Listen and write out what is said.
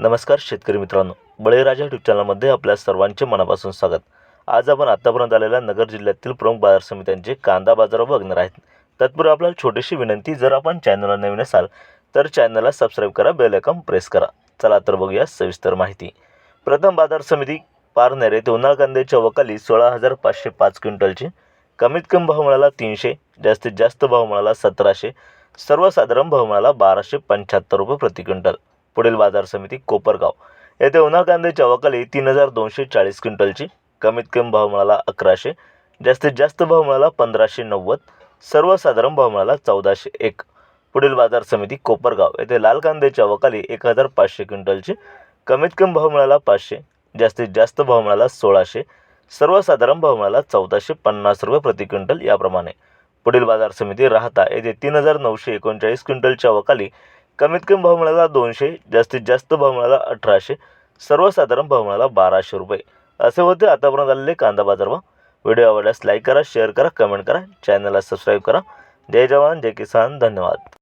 नमस्कार शेतकरी मित्रांनो. बळीराजा यूट्यूब चॅनलमध्ये आपल्या सर्वांचे मनापासून स्वागत. आज आपण आत्तापर्यंत आलेल्या नगर जिल्ह्यातील प्रमुख बाजार समित्यांचे कांदा बाजार बघणार आहेत. तत्पूर्वी आपल्याला छोटीशी विनंती जर आपण चॅनलला नवीन असाल तर चॅनलला सबस्क्राईब करा बेल आयकॉन प्रेस करा. चला तर बघूया सविस्तर माहिती. प्रथम बाजार समिती पारनेर येथे उन्हाळ कांद्याच्या वकाली सोळा हजार पाचशे पाच क्विंटलची. कमीत कमी भाव मिळाला तीनशे जास्तीत जास्त भाव मिळाला सतराशे सर्वसाधारण भाव मिळाला बाराशे पंच्याहत्तर रुपये प्रति क्विंटल. पुढील बाजार समिती कोपरगाव. येथे उन्हाळ कांद्याच्या वकाली तीन हजार दोनशे चाळीस क्विंटलची. कमीत कमी भाव मिळाला अकराशे. जास्तीत जास्त भाव मिळाला पंधराशे नव्वद. सर्वसाधारण भाव मिळाला चौदाशे एक. पुढील बाजार समिती कोपरगाव. येथे लाल कांद्याच्या वकाली एक हजार पाचशे क्विंटलची. कमीत कमी भाव मिळाला पाचशे. जास्तीत जास्त भाव मिळाला सोळाशे. सर्वसाधारण भाव मिळाला चौदाशे पन्नास रुपये प्रति क्विंटल याप्रमाणे. पुढील बाजार समिती राहता येथे तीन हजार नऊशे एकोणचाळीस क्विंटलच्या वकाली कमीत कमी भाव मिळाला दोनशे जास्तीत जास्त भाव मिळाला अठराशे सर्वसाधारण भाव मिळाला बाराशे रुपये. असे होते आतापर्यंत आलेले कांदा बाजारभाव व्हिडिओ आवडल्यास लाईक करा शेअर करा कमेंट करा चॅनलला सबस्क्राईब करा. जय जवान जय किसान धन्यवाद.